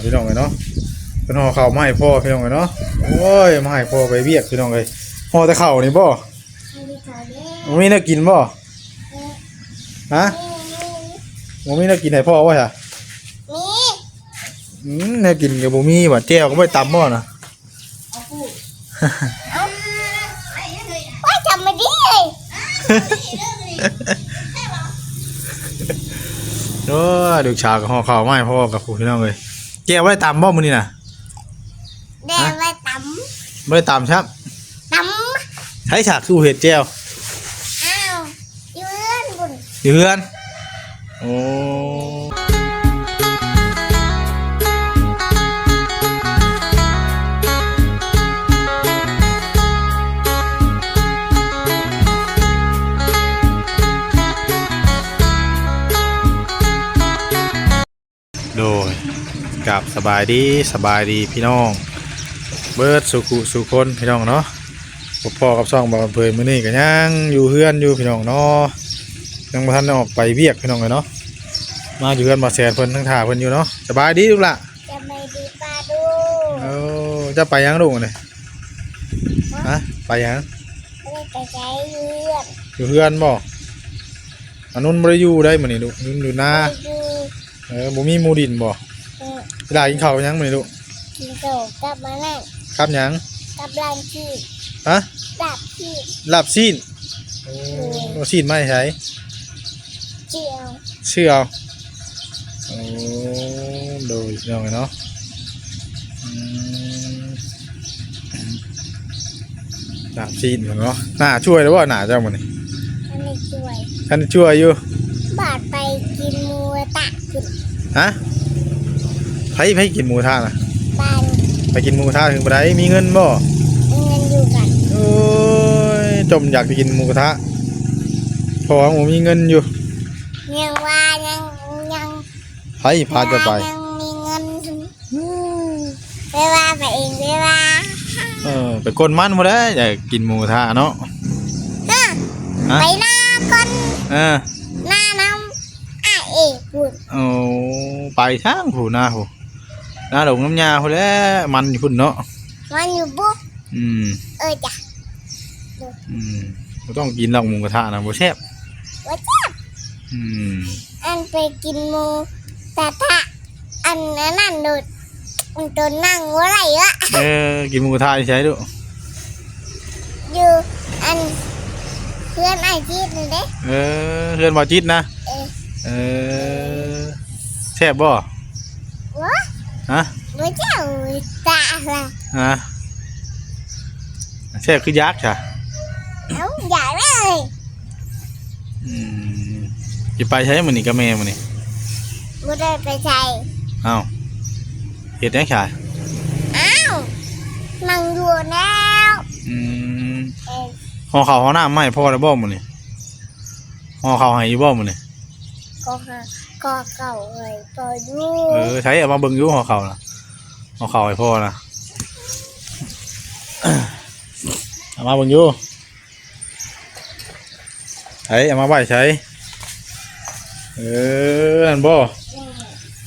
ะพี่น้องเลยเนาะเป็นห่อข้าวมาให้พ่อพี่น้องเลยเนาะโอ้ยมาให้พ่อไปเวียกพี่น้องเลยห่อแต่ข้าวนี่บ่บ่มีแนวกินบ่ฮะบ่มีแนวกินให้พ่อบ่จ้ะมีอืมแนวกินก็บ่มีว่าแจ่วก็บ่ได้ตำบ่น่ะว่าจำไม่ได้เลยโอ้ยลูกชาวก็ห่อข้าวมาให้พ่อกับพี่น้องเลย แจ่วบ่ได้ตำบ่มื้อนี้น่ะแดงไปตบ่ได้ตำครับำตำใช้ฉากคือเห็ดแจ่วอ้าวยืนบุญอยู่เฮือนโอ้ กับสบายดีสบายดีพี่น้อง เบิร์ดสุขุสุคนพี่น้องเนาะพบพ่อกับซ่องบางเพยมื้อนี้ก็ยังอยู่เฮือนอยู่พี่น้องเนาะยังบ่ทันได้ออกไปเวียกพี่น้องเลยเนาะมาอยู่เฮือนมาแสนเพิ่นทั้งท่าเพิ่นอยู่เนาะสบายดีลูกล่ะจะไม่ดีปลาดูเอ้าจะไปยังลูกนี่ฮะไปยังไม่ได้ไปใจเยือนอยู่เฮือนบ่อันนู้นบ่ได้อยู่ได้มื้อนี้ลูกนู้นอยู่หน้าไปดูเออบ่มีหมู่ดินบ่ เออเวลากินข้าวยังมื้อนี้ลูกกินโตกลับมานั่งครับหยังกับร้านที่ฮะดับที่ลาบซีนโอ้ซีนไม่ใช่เจียวเชื่อเอาโอ้ดูอีกหน่อยเนาะอืมหนาซีนเหมือนเนาะหน้าช่วยหรือว่าหนาเจ้ามันนี่อันนี้ช่วยท่านช่วยอยู่บาดไปกินหมูตะกินฮะ ไผไผกินหมูท่านะบ้านไปกินหมูท่าถึงไปได้มีเงินบ่มีเงินอยู่กันโอ้ยจมอยากไปกินหมูกระทะเพอหมูมีเงินอยู่ยังว่ายังยังไผพาจะไปยังมีเงินไปว่าไปเองไปว่าเออไปกดมันมาได้อยากกินหมูกระทะเนาะฮะฮะไปหน้าก่อนเออหน้าน้ำอะเอกบุญโอ้ไปทางผู้หน้าผู้ห น้าหลงน้ำยาผู้นแหล้วมันอยู่พุ่นเนาะมันอยู่บุ๊กอืมเออจ้ะอืมบ่ต้องกินหรอกหมูกระทะนะบ่แซ่บว่าจ้าอืมอันไปกินหมูแต่ถ้าอันนั้นนั่นโดดมันตัวนั่งว่าไรอะเออกินหมูกระทะใช้ดูอยู่อันเพื่อนไอจีดนี่เด้เออเพื่อนบ่จิตนะเออเออแซ่บบ่วะ ฮะว่าเจ้าตาละฮะแซ่บคือยักษ์จ้ะเอ้าใหญ่เลยอืมสิไปใช้มื้อนี้กับแม่มื้อนี้บ่ได้ไปใส่เอ้าเฮ็ดจังได๋อ้าวนั่งอยู่แล้วอืมเออห่อข้าวห่อน้ำมาให้พ่อแล้วบ่มื้อนี้ห่อข้าวให้อยู่บ่มื้อนี้ก็หา ก็เก่าเลยก็ดูเออใช้เอามาเบิ่งอยู่ห่อข้านะห่อข้าวให้พ่อนะเอามาเบิ่งอยู่ใช้เอามาไหวใช้เอออันบ่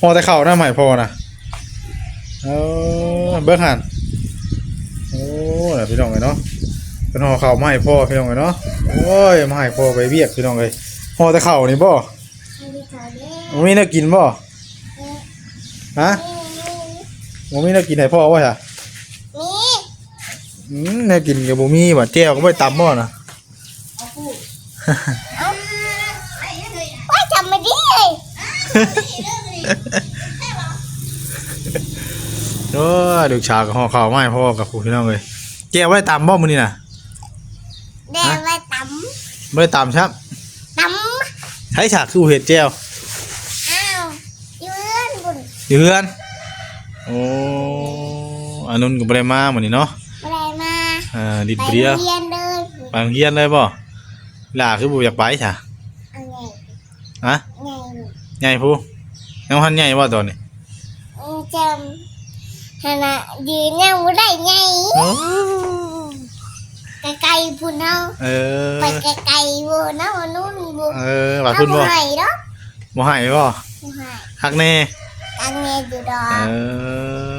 ห่อแต่เข้าหน้าใหม่พ่อนะเออเบิ่งหันโอ้น่ะพี่น้องเอ้ยเนาะเป็นห่อข้าวมาให้พ่อพี่น้องเอ้ยเนาะโอ้ยมาให้พ่อไปเวียกพี่น้องเอ้ยห่อแต่เข้านี่บ่ ให้ดีกว่าเด้ บ่ มีแนวกินบ่ฮะบ่มีแนวกินให้พ่อว่าจ้ะมีอืมแนวกินก็บ่มีว่าแก้วก็บ่ได้ตำบ่น่ะเอาว่าจำไม่ได้เลยโอ้ยลูกชาวก็ห่อข้าวมาให้พ่อกับผู้พี่น้องเอ้ยแก้วบ่ได้ตำบ่มื้อนี้น่ะแดงไปตบ่ได้ตำครับำตำใช้ฉากคือเห็ดแก้วอ้าวยืนบุญ อยู่เฮือนโอ้อันนู้นก็บ่ได้มามื้อนี้เนาะอะไรมาอ่าดิดไปเปรียเรียนเลยไปโรงเรียนเลยบ่ล่าคือบ่อยากไปจ้ะเอาไงฮะไงใหญ่ผู้ยังบ่ทันใหญ่บ่ตอนนี้อืมจำฮะนะยืนยังไม่ได้ไงโอ้ไกลๆพุ่นเอาเออไปไกลๆบุญเอาอันนู้นบุญเออว่าคุณบ่เอาให้เนาะบ่ให้บ่เอาให้ฮักแน่ ไกอันนี้อยู่ดอเอกอ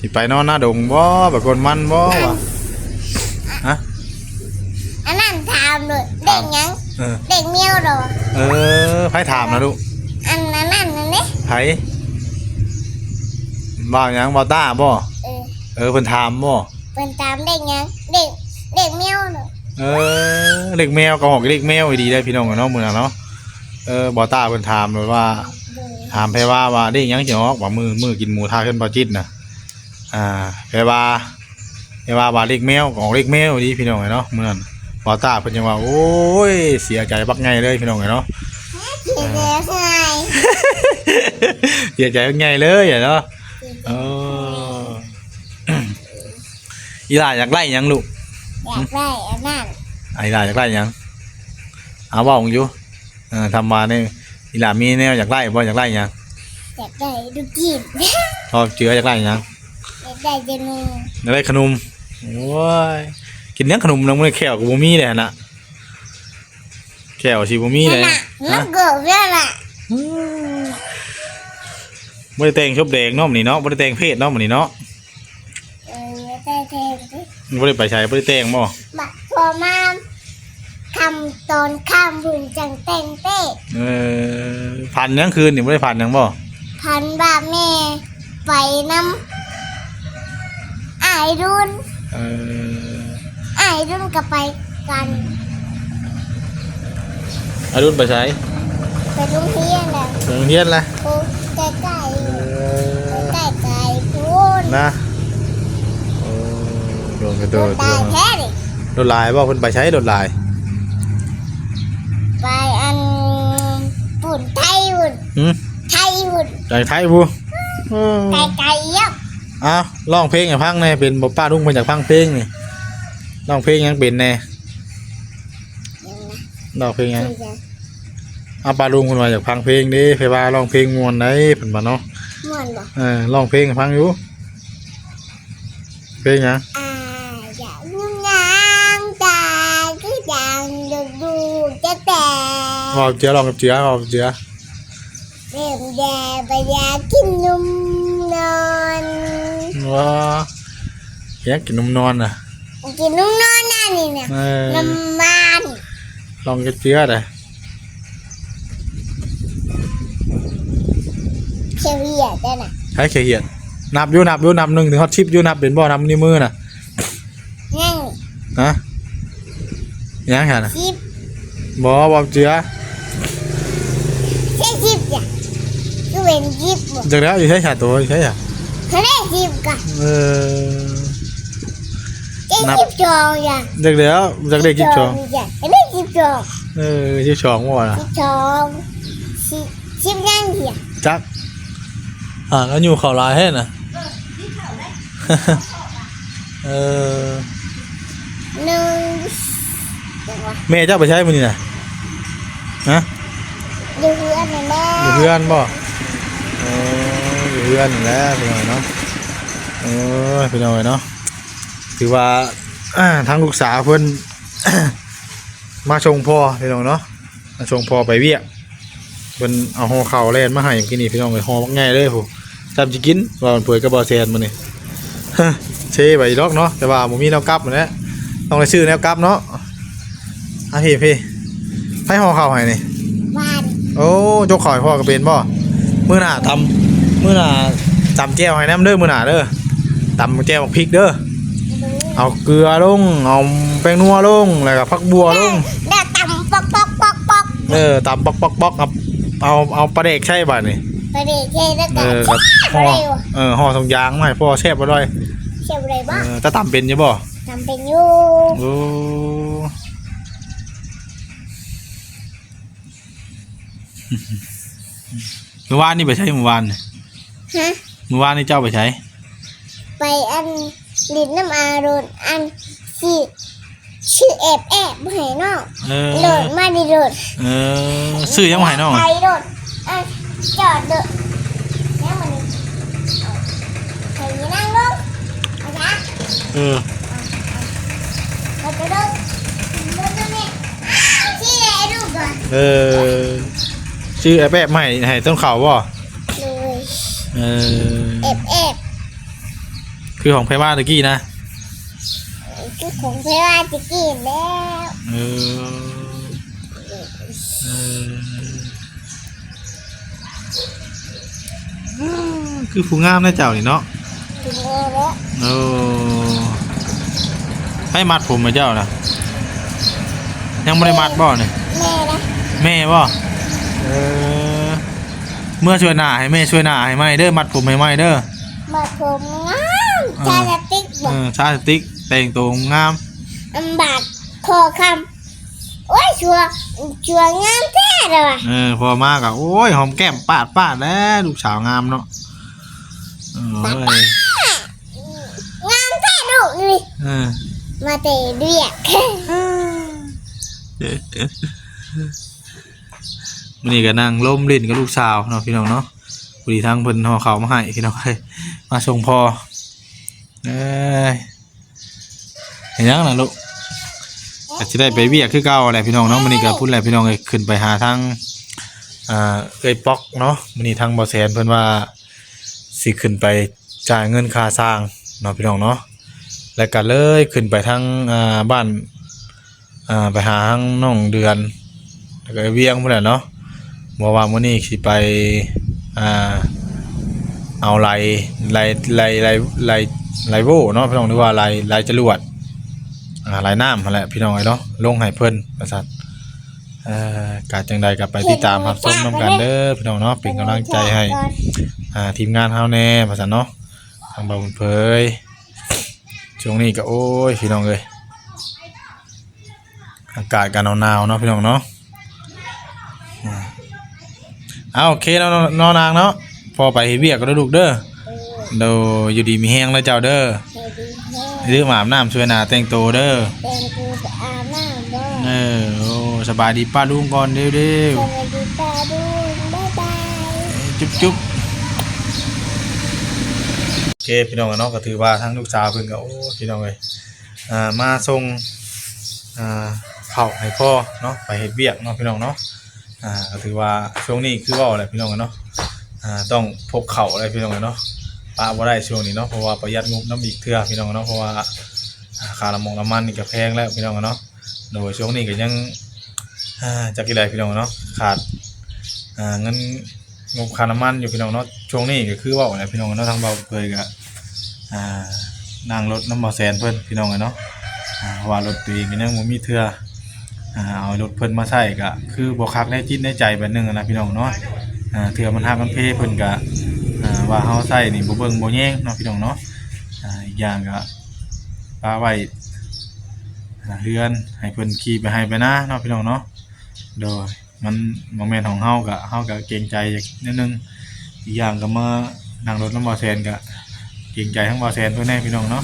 สิไปนอนหน้าดงบ่แบบคนมันบ่วะฮะอันนั้นถามเลยเด็กยังเออเด็กเมียวดอกเออไผถามนะลูกอันนั้นนั่นนั่นนี่ไผบ่าวหยังบ่าวต้าบ่เออเออเพิ่นถามบ่เป็นตามเด็กยังเด็กเด็กเมียวดอกเออเด็กแมวก็หอกเด็กแมวอีดีได้พี่น้องกันเนาะมื้อนั้นเนาะเออบ่าวต้าเพิ่นถามเลยว่า ถามไผว่าว่าเด็กหยังสิออกว่ามือมือกินหมูทาขึ้นบ่จิตน่ะอ่าไผว่าไผว่าว่าเด็กแมวก็ออกเด็กแมวอีดีพี่น้องกันเนาะมื้อนั้นบ่าวต้าเพิ่นยังว่าโอ้ยเสียใจบักไงเลยพี่น้องกันเนาะเขียนแล้วไงเสียใจบักไงเลยอะเนาะเอออีหล่าอยากไล่หยังลูกอยากได้อันนั้นไอ้หล่าอยากไล่หยังเอาเว้าของอยู่เออทำมาเนี่ย อีหล่ามีแนวอยากไล่บ่อยากไล่หยังอยากได้ดูกินพอเจืออยากไล่หยังอยากได้เจนูอยากได้ขนมโอ้ยกินเนี้ยขนมน้องมันแขวกับบ่มีเลยหั่นน่ะแขวสิบ่มีเลยน่ะมัฮะนเกิดเรื่องละบ่ได้แต่งชบแดงเนาะมื้อนี้เนาะบ่ได้แต่งเพศเนาะมื้อนี้เนาะเออได้แทนสิบ่ได้ไปใช้บ่ได้แต่งบ่บักพอมา คำตอนข้ามบุญจังเต้นเต้เออพันยังคืนนี่บ่ได้พันยังบ่พันบาทแม่ไปน้ำอายรุ่นเอออายรุ่นก็ไปกันอารุณไปใช้ไปโรงเรียนแหละโรงเรียนละโอ้ใกล้ใกล้เออใกล้ใกล้พูนนะโอ้โดนกระโดดตายแท้ดิ โดดลายบ่เพิ่นไปใช้โดดลาย ไปอันปุ่นไทย บุญหึไทยบุญใจไทยบ่เออไกลไกลๆยับอ้าวร้องเพลงให้ฟังแหน่เป็นบ่ป้าลุงเพิ่นอยากฟังเพลงนี่ร้องเพลงหยังเป็นแหน่ร้องเพลงหยังอาปลาลุงคนว่าอยากฟังเพลงเดิเพว่าร้องเพลงมวนได้เพิ่นว่าเนาะม่วนบ่เออร้องเพลงให้ฟังอยู่ เพลงหยังอ่าอยากนุ่งนางตาคือดังดูดูจะแต่ว่าเจือร้องกับเจือว่าเจือเริ่ม แย่ไปอยากกินนมนอนว่าอยากกินนมนอนน่ะ กินนมนอนนั่นนี่เนี่ยเออ น้ำมันร้องกับเจือได้เชียร์ได้น่ะใช้เขียนนับอยู่นับอยู่นับหนึ่งถึงฮอตชิปอยู่นับเป็นบ่นับนิ้วมือน่ะนั่งฮะยังหั่นน่ะชิปบ่บ่เจือ ใช่ชิปจ้ะก็เป็นชิปบ่ จักแล้วอยู่ใช้ชาตัวอยู่ใช้อะเขาได้ชิปกันเออใช่ชิปจองจ้ะจักแล้วจักได้กิบชองจ้ะเขาได้ชิปจองเออกิบชองบ่ล่ะชิปจองชิปชิปนั่งเหี่ยจักอ่าแล้วอยู่เขาลายให้น่ะเออหนึ่งเดี๋ยววะแม่เจ้าไปใช้มันนี่น่ะฮะดูเพื่อนหน่อยแม่อยู่เพื่อนบ่ เอออยู่เพื่อนนั่นแหล้วพี่น้อยเนาะเออพี่น้อยเนาะถือว่าอ่าทางลูกสาวเพิ่นมาชงพ่อพี่น้องเนาะมาชงพ่อไปเวียกเพิ่นเอาห่อข้าวแล่นมาให้กินนี่พี่น้องเลยห่อบักง่ายเลยโหจำสิกินว่ามันเปื่อยกระบอกแซนมื้อนี่เชไปดอกเนาะแต่ว่าบ่มีแนวกลับมื้อนี้ต้องได้ซื้อแนวกลับเนาะอะพี่พี่ให้ห่อข้าวให้นี่วานโอ้จกข่อยพ่อก็เป็นบ่ มื้อหน้าตำมื้อหน้าตำแจ่วให้น้ำเด้อมื้อหน้าเด้อตำแจ่วพริกเด้อดูเอาเกลือลงเอาแป้งนัวลงแล้วก็ผักบัวลงได้ตำปอกปอกปอกปอกเออตำปอกปอกปอกเอาเอาเอาปลาเด็กใช่ป่ะนี่ไปดิเช่แล้วเอก็อกับแซ่บห่ออะไรวะเออห่อทองยางมาให้พ่อแซ่บอร่อยแซ่บอะไรเอบ้างอถ้าตำเป็นใช่บ่ทำเป็นอยู่โอ้ เมื่อวานนี่ไปใช้เมื่อวานนี่ฮะ เมื่อวานนี่เจ้าไปใช้ไปอันลินน้ำอารนอันที่ชื่อแอบแอบบ่ให้นอกเออโหลดมาดิโหลดเออซื้อยังไม่ให้น้องไปอะโหลดอันจอดโหลดแล้วมันใครนั่งลงเอาจ้ะเออเราจะเดินเดินตรงนี้อ้าวที่ไหนดูก่อนเออ ชื่อไอ้แป๊บใหม่ให้ต้นข่าวบ่ดูเออเอฟเอฟคือของไพว่าตะกี้นะคือของเพราะว่าจะกินแล้วเออเออคือผู้งามนะเจ้านี่เนาะถึงแล้วโอ้ให้มัดผมมาเจ้านะยังไม่ได้มัดบ่เนี่ยแม่นะแม่บ่ เออ เมื่อช่วยหน้าให้แม่ช่วยหน้าให้ไหมเด้อมัดผมให้ไหมเด้อ มาผมงามชาจะติ๊กบเออกอชาสติ๊กแต่งตัวงามอันบาดคอคำโอ้ยชัวชัวงามแท้เลยว่ะเออพอมากอะโอ้ยหอมแก้มปาดปาดแล้วลูกสาวงามเนาะโอ้ยงามแท้ลูกนี่เออ มาเตะเรียก วันนี้ก็นั่งล้มลิ้นกับลูกสาวเนาะพี่น้องเนาะพอดีทั้งเพิ่นห่อข้ามาให้พี่น้องเอ้ยมาส่งพอเอ้ยเห็นยังนะลูกก็สิได้ไปเวียกคือเก่าแหละพี่น้องเนาะมื้อนี้ก็พูดแหละพี่น้องเอ้ยขึ้นไปหาทางอ่าเอ้ยป๊อกเนาะมื้อนี้ทางบ่แสนเพิ่นว่าสิขึ้นไปจ่ายเงินค่าสร้างเนาะพี่น้องเนาะแล้วก็เลยขึ้นไปทางอ่าบ้านอ่าไปหาทางน้องเดือนแล้วก็เวียงพุ่นแหละเนาะ บอกว่ามื้อนี้สิไปอ่าเอาไหลไหลไหลไหลไหลไหลโวเนาะพี่น้องหรือว่าไหลไหลจรวดอ่าไหลน้ำนั่นแหละพี่น้องเอ้ยเนาะลงให้เพิ่นประสัตเอ่อกาจังใดก็ไปติดตามรับชมนํกันเด้อพี่น้องเนาะเป็นกำลังใจให้อ่าทีมงานเฮาแน่ประสัตเนาะทางบ่าวบุญเผยช่วงนี้ก็โอ้ยพี่น้องเอ้ยอากาศก็หนาวๆเนาะพี่น้องเนาะ เอาโอเคแล้วนอนนางเนาะพอไปเฮ็ดเวียกก็ได้ลูกเด้อโดอยู่ดีมีแห้งแล้วเจ้าเด้อเฮ้ยดีแม่หรือมาอาบน้ำช่วยหนาแต่งตัวเด้อเป็นกูไปอาบน้ำบ่เออโอ้สบายดีป้าลุงก่อนเด้อเด้อสวัสดีตาดูบ๊ายบายจุ๊บจุ๊บโอเคพี่น้องอะเนาะก็ถือว่าทั้งลูกสาวเพิ่นก็โอ้พี่น้องเอ้ยอ่ามาส่งอ่าข้าวให้พ่อเนาะไปเฮ็ดเวียกเนาะพี่น้องเนาะ อ่าก็ถือว่าช่วงนี้คือว่าแหละพี่น้องอะเนาะอ่าต้องพกเข่าอะไรพี่น้องอะเนาะปลาบ่ได้ช่วงนี้เนาะเพราะว่าประหยัดงบน้ำอีกเทื่อพี่น้องเนาะเพราะว่าอ่าค่าน้ำมงน้ำมันนี่ก็แพงแล้วพี่น้องเนาะโดยช่วงนี้ก็ยังอ่าจักกี่ไดพี่น้องเนาะขาดอ่าเงินงบค่าน้ำมันอยู่พี่น้องเนาะช่วงนี้ก็คือว่าเนี่ยพี่น้องเนาะทางเบาเคยก็อ่านั่งรถน้ำบ่แซนเพิ่นพี่น้องเนาะอ่าเพราะว่ารถตัวเองก็ยังบ่มีเทื่อ อ่าเอารถเพิ่นมาใช้ก็คือบ่คักได้จิตได้ใจแบบนึงนะพี่น้องเนาะอ่าเทื่อมันหักมันเพเพิ่นก็อ่าว่าเฮาใส่นี่บ่เบิ่งบ่แย่งเนาะพี่น้องเนาะอ่าอีกอย่างก็ปลาไว้เรือนให้เพิ่นขี่ไปให้ไปนะเนาะพี่น้องเนาะโดยมันบ่แม่นของเฮาก็เฮาก็เกรงใจนิดนึงอีกอย่างก็มานั่งรถน้ำบ่อแซนก็เกรงใจทั้งบ่อแซนเพิ่นแน่พี่น้องเนาะ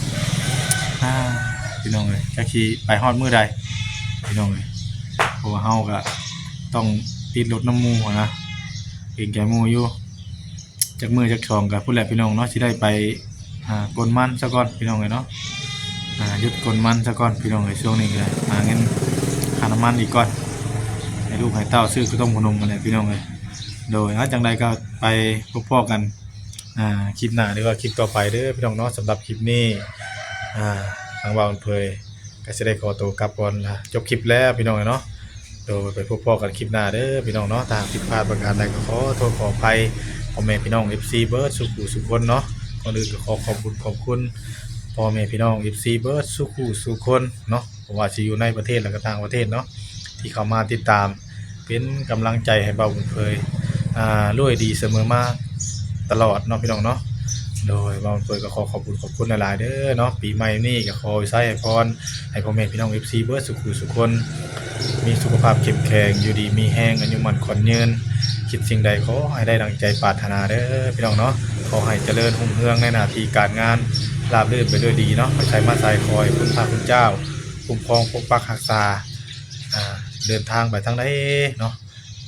อ่าพี่น้องเอ้ยจักสิไปฮอดมื้อใดพี่น้องเอ้ย เพราะว่าเฮาก็ต้องติดรถน้ำหมูอะนะเกรงใจหมูอยู่จากมือจากช่องกับผู้แหลพี่น้องเนาะที่ได้ไปอ่ากลมันซะก่อนพี่น้องเลยเนาะอ่าหยุดกลมันซะก่อนพี่น้องเลยช่วงนี้ก็หาเงินค่าน้ำมันอีกก่อนให้ลูกให้เต้าซื้อข้าวต้มขนมกันเลยพี่น้องเลยโดยถ้าจังใดก็ไปพบพ่อกันอ่าคลิปหน้าหรือว่าคลิปต่อไปเด้อพี่น้องเนาะสำหรับคลิปนี้อ่าทางบ่าวเผยก็จะได้ขอตัวกลับก่อนละจบคลิปแล้วพี่น้องเลยเนาะ โดยไปพบพ่อกันคลิปหน้าเด้อพี่น้องเนาะถ้าผิดพลาดประการใดก็ขอโทษขออภัยพ่อแม่พี่น้อง FC เบิร์ดสุขุสุขคนเนาะก่อนอื่นก็ขอขอบคุณขอบคุณพ่อแม่พี่น้อง FC เบิร์ดสุขุสุขคนเนาะเพราะว่าสิอยู่ในประเทศและก็ต่างประเทศเนาะที่เข้ามาติดตาม เป็นกำลังใจให้เบาบุญเคยอ่ารวยดีเสมอมาตลอดเนาะพี่น้องเนาะ โดยบาบุญเคยก็ขอขอบคุณขอบคุณหลายๆเด้อเนาะปีใหม่นี้ก็ขอให้ใช้ให้พรให้พ่อแม่พี่น้อง FC เบิร์ดสุขุสุขคน มีสุขภาพเข้มแข็งอยู่ดีมีแห้งอายุมันขอนยืน คิดสิ่งใดขอให้ได้ดังใจปรารถนาเด้อพี่น้องเนาะขอให้เจริญหุ่งเฮืองในหน้าที่การงานราบรื่นไปด้วยดีเนาะใช้มาใส่คอยคุณพระคุณเจ้าคุ้มครองปกปักรักษาอ่าเดินทางไปทางใดเนาะ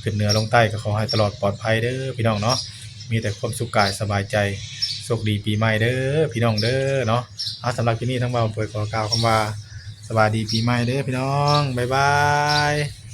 ขึ้นเหนือลงใต้ก็ขอให้ตลอดปลอดภัยเด้อพี่น้องเนาะมีแต่ความสุขกายสบายใจ โชคดีปีใหม่เด้อพี่น้องเด้อเนาะเอาสำหรับที่นี่ทั้งบ่าเปิดขอกล่าวคำว่าสวัสดีปีใหม่เด้อพี่น้องบ๊ายบาย